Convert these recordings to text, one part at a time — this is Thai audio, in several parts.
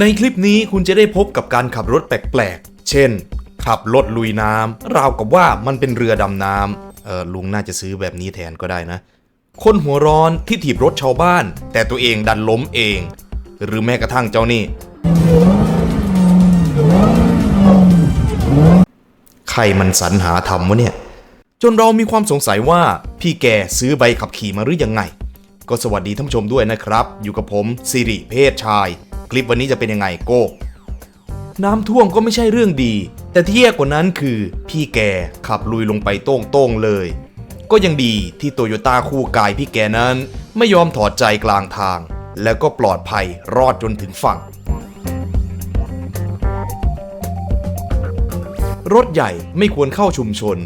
ในคลิปนี้คุณจะได้พบกับการขับรถแปลกๆ เช่น ขับรถลุยน้ำราวกับว่ามันเป็นเรือดำน้ำเออลุงน่าจะซื้อแบบนี้แทนก็ได้นะ คนหัวร้อนที่ถีบรถชาวบ้าน แต่ตัวเองดันล้มเอง หรือแม้กระทั่งเจ้านี่ ใครมันสรรหาทำวะเนี่ย จนเรามีความสงสัยว่าพี่แกซื้อใบขับขี่มาหรือยังไง ก็สวัสดีท่านผู้ชมด้วยนะครับ อยู่กับผมสิริเพศชาย คลิปวันนี้จะเป็นยังไงโก้น้ำท่วมก็ไม่ใช่เรื่องดี แต่ที่แย่กว่านั้นคือ พี่แกขับลุยลงไปโต้งๆเลย ก็ยังดีที่โตโยต้าคู่กายพี่แกนั้น ไม่ยอมถอดใจกลางทาง แล้วก็ปลอดภัยรอดจนถึงฝั่ง รถใหญ่ไม่ควรเข้าชุมชน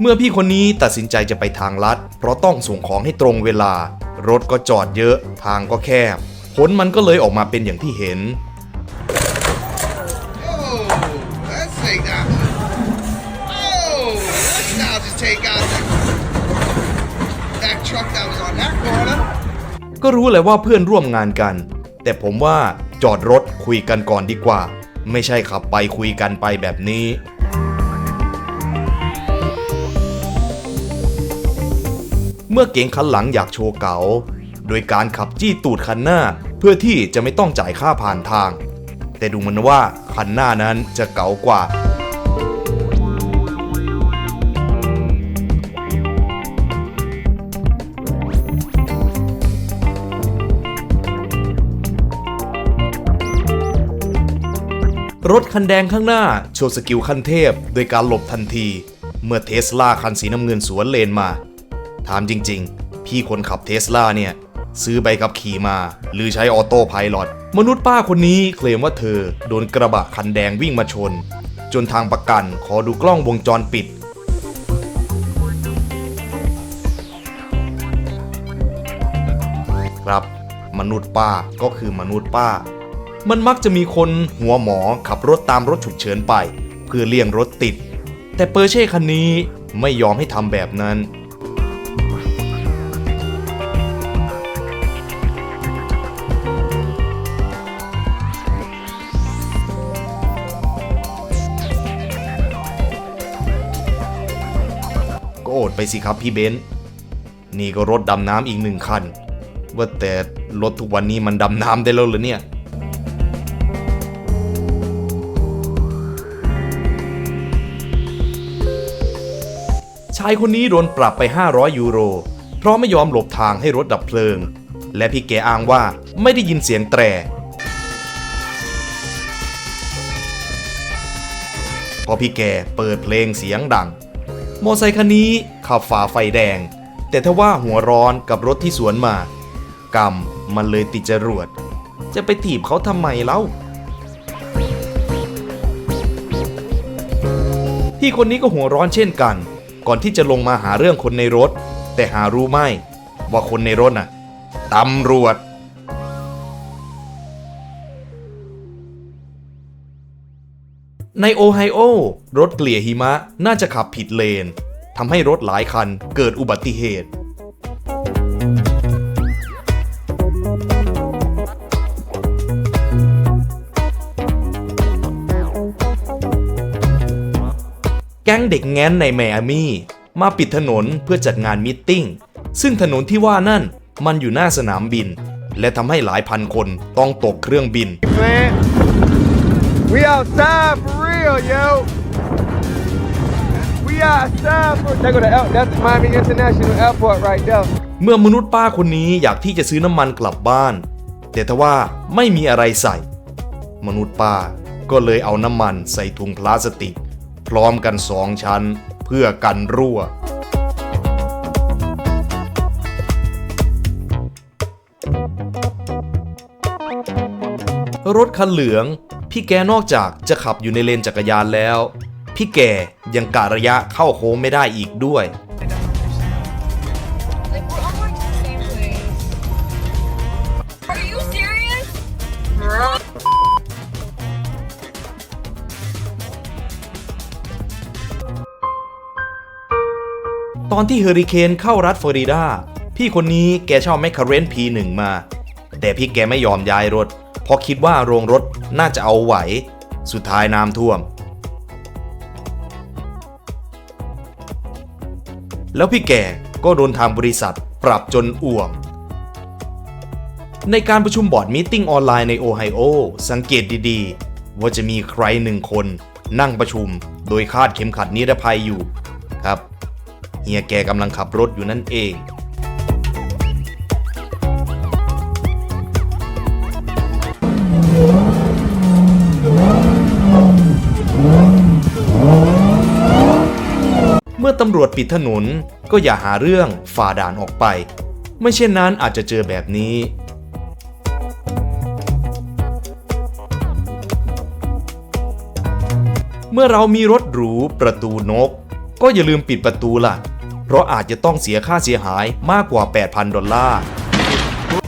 เมื่อพี่คนนี้ตัดสินใจจะไปทางลัด เพราะต้องส่งของให้ตรงเวลารถก็จอดเยอะทางก็แคบ ลมันก็เลยออกมาเป็นอย่างที่เห็น ก็รู้แหละว่าเพื่อนร่วมงานกัน แต่ผมว่าจอดรถคุยกันก่อนดีกว่า ไม่ใช่ขับไปคุยกันไปแบบนี้เมื่อเก๋งคันหลังอยากโชว์เก๋า โดยการขับจี้ตูดคันหน้า เพื่อที่จะไม่ต้องจ่ายค่าผ่านทาง แต่ดูเหมันว่าคันหน้านั้นจะเก๋ากว่า รถคันแดงข้างหน้าโชว์สกิลขั้นเทพ โดยการหลบทันที เมื่อเทสลาคันสีน้ำเงินสวนเลนมา ถามจริงๆ พี่คนขับเทสลาเนี่ย ซื้อใบขับขี่มา หรือใช้ออโต้ไพลอตมนุษย์ป้าคนนี้เคลมว่าเธอโดนกระบะคันแดงวิ่งมาชน จนทางประกันขอดูกล้องวงจรปิด ครับมนุษย์ป้าก็คือมนุษย์ป้า มันมักจะมีคนหัวหมอขับรถตามรถฉุกเฉินไป เพื่อเลี่ยงรถติด แต่เปอร์เช่คันนี้ไม่ยอมให้ทำแบบนั้น สิครับพี่เบนซ์นี่ก็รถดำน้ำอีกหนึ่งคัน ว่าแต่รถทุกวันนี้มันดำน้ำได้แล้วเหรือเนี่ย ชายคนนี้โดนปรับไป 500 ยูโร เพราะไม่ยอมหลบทางให้รถดับเพลิง และพี่แกอ้างว่าไม่ได้ยินเสียงแตรพอพี่แกเปิดเพลงเสียงดัง มอไซคันนี้ขับฝ่าไฟแดง แต่ถ้าว่าหัวร้อนกับรถที่สวนมา กรรมมันเลยติดจรวด จะไปถีบเขาทำไมเล่าพี่คนนี้ก็หัวร้อนเช่นกัน ก่อนที่จะลงมาหาเรื่องคนในรถ แต่หารู้ไหมว่าคนในรถน่ะตำรวจ ในโอไฮโอ รถเกลี่ยหิมะน่าจะขับผิดเลนทำให้รถหลายคันเกิดอุบัติเหตุ แก๊งเด็กแง้นในไมอามี่มาปิดถนนเพื่อจัดงานมิทติ้ง ซึ่งถนนที่ว่านั่นมันอยู่หน้าสนามบิน และทำให้หลายพันคนต้องตกเครื่องบิน We outside for real, yo. We outside for. They go to L. That's Miami International Airport right there. เมื่อมนุษย์ป้าคนนี้อยากที่จะซื้อน้ำมันกลับบ้าน แต่ทว่าไม่มีอะไรใส่ มนุษย์ป้าก็เลยเอาน้ำมันใส่ถุงพลาสติก พร้อมกันสองชั้นเพื่อกันรั่ว รถคันเหลือง พี่แกนอกจากจะขับอยู่ในเลนจักรยานแล้ว พี่แกยังกะระยะเข้าโค้งไม่ได้อีกด้วย Like we're all going to the same place. Are you serious? ตอนที่เฮอริเคนเข้ารัฐฟลอริดา พี่คนนี้แกเช่าแมคคาเรน P1 มา แต่พี่แกไม่ยอมย้ายรถ เพราะคิดว่าโรงรถน่าจะเอาไหว สุดท้ายน้ำท่วม แล้วพี่แกก็โดนทางบริษัทปรับจนอ่วม ในการประชุมบอร์ดมีติ้งออนไลน์ในโอไฮโอสังเกตดีๆ ว่าจะมีใครหนึ่งคนนั่งประชุม โดยคาดเข็มขัดนิรภัยอยู่ครับเฮียแกกำลังขับรถอยู่นั่นเอง มื่อตำรวจปิดถนนก็อย่าหาเรื่องฝ่าด่านออกไป ไม่เช่นนั้นอาจจะเจอแบบนี้ เมื่อเรามีรถหรูประตูนก ก็อย่าลืมปิดประตูล่ะ เพราะอาจจะต้องเสียค่าเสียหายมากกว่า 8,000 ดอลลาร์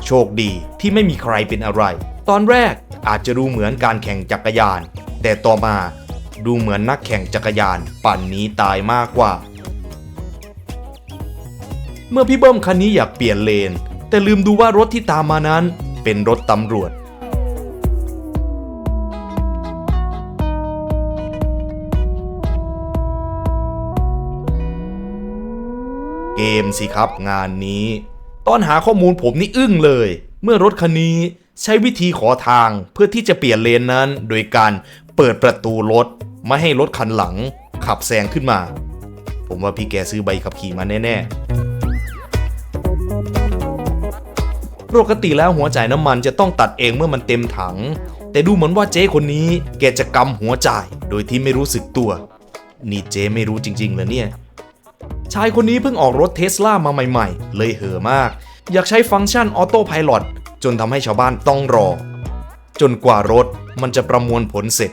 โชคดีที่ไม่มีใครเป็นอะไร ตอนแรกอาจจะดูเหมือนการแข่งจักรยาน แต่ต่อมาดูเหมือนนักแข่งจักรยาน ปั่นหนี้ตายมากกว่า เมื่อพี่เบิ้มคันนี้อยากเปลี่ยนเลน แต่ลืมดูว่ารถที่ตามมานั้นเป็นรถตำรวจ เกมสิครับงานนี้ ตอนหาข้อมูลผมนี่อึ้งเลย เมื่อรถคันนี้ใช้วิธีขอทางเพื่อที่จะเปลี่ยนเลนนั้น โดยการเปิดประตูรถไม่ให้รถคันหลัง ขับแซงขึ้นมา ผมว่าพี่แกซื้อใบขับขี่มาแน่ ๆ ปกติแล้วหัวจ่ายน้ำมันจะต้องตัดเองเมื่อมันเต็มถัง แต่ดูเหมือนว่าเจ๊คนนี้แกจะกำหัวจ่ายโดยที่ไม่รู้สึกตัว นี่เจ๊ไม่รู้จริงๆเหรอเนี่ย ชายคนนี้เพิ่งออกรถเทสลามาใหม่ๆ เลยเห่อมาก อยากใช้ฟังก์ชันออโต้พายロจนทำให้ชาวบ้านต้องรอ จนกว่ารถมันจะประมวลผลเสร็จ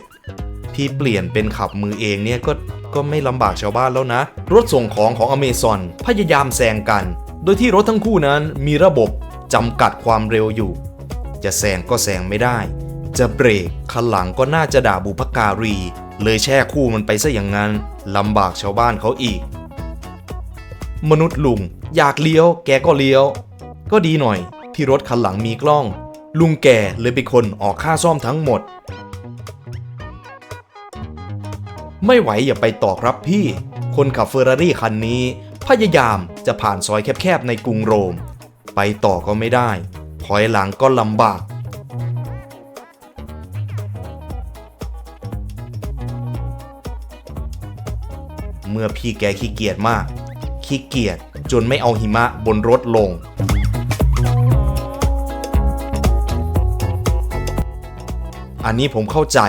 พี่เปลี่ยนเป็นขับมือเองเนี่ยก็ก็ไม่ลำบากชาวบ้านแล้วนะ รถส่งของของอเมซอนพยายามแซงกัน โดยที่รถทั้งคู่นั้นมีระบบ จำกัดความเร็วอยู่ จะแซงก็แซงไม่ได้ จะเบรกคันหลังก็น่าจะด่าบุพการี เลยแช่คู่มันไปซะอย่างนั้นลำบากชาวบ้านเขาอีก มนุษย์ลุงอยากเลี้ยว แกก็เลี้ยว ก็ดีหน่อยที่รถคันหลังมีกล้อง ลุงแกเลยเป็นคนออกค่าซ่อมทั้งหมด ไม่ไหวอย่าไปต่อครับพี่ คนขับเฟอร์รารี่คันนี้พยายามจะผ่านซอยแคบๆในกรุงโรม ไปต่อก็ไม่ได้ ถอยหลังก็ลำบาก เมื่อพี่แกขี้เกียจมาก ขี้เกียจจนไม่เอาหิมะบนรถลง อันนี้ผมเข้าใจ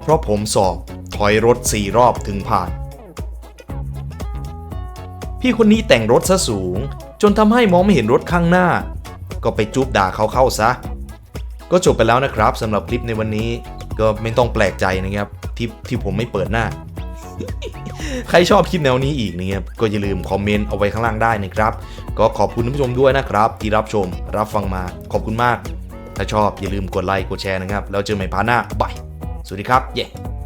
เพราะผมสอบถอยรถสี่รอบถึงผ่าน พี่คนนี้แต่งรถซะสูง จนทำให้มองไม่เห็นรถข้างหน้า ก็ไปจุบด่าเขาเข้าซะ ก็จบไปแล้วนะครับสำหรับคลิปในวันนี้ ก็ไม่ต้องแปลกใจนะครับที่ที่ผมไม่เปิดหน้า ใครชอบคลิปแนวนี้อีกนะครับก็อย่าลืมคอมเมนต์เอาไว้ข้างล่างได้นะครับ ก็ขอบคุณท่านผู้ชมด้วยนะครับ ที่รับชมรับฟังมาขอบคุณมาก ถ้าชอบอย่าลืมกดไลค์กดแชร์นะครับแล้วเจอใหม่พาร์ทหน้าบายสวัสดีครับเย้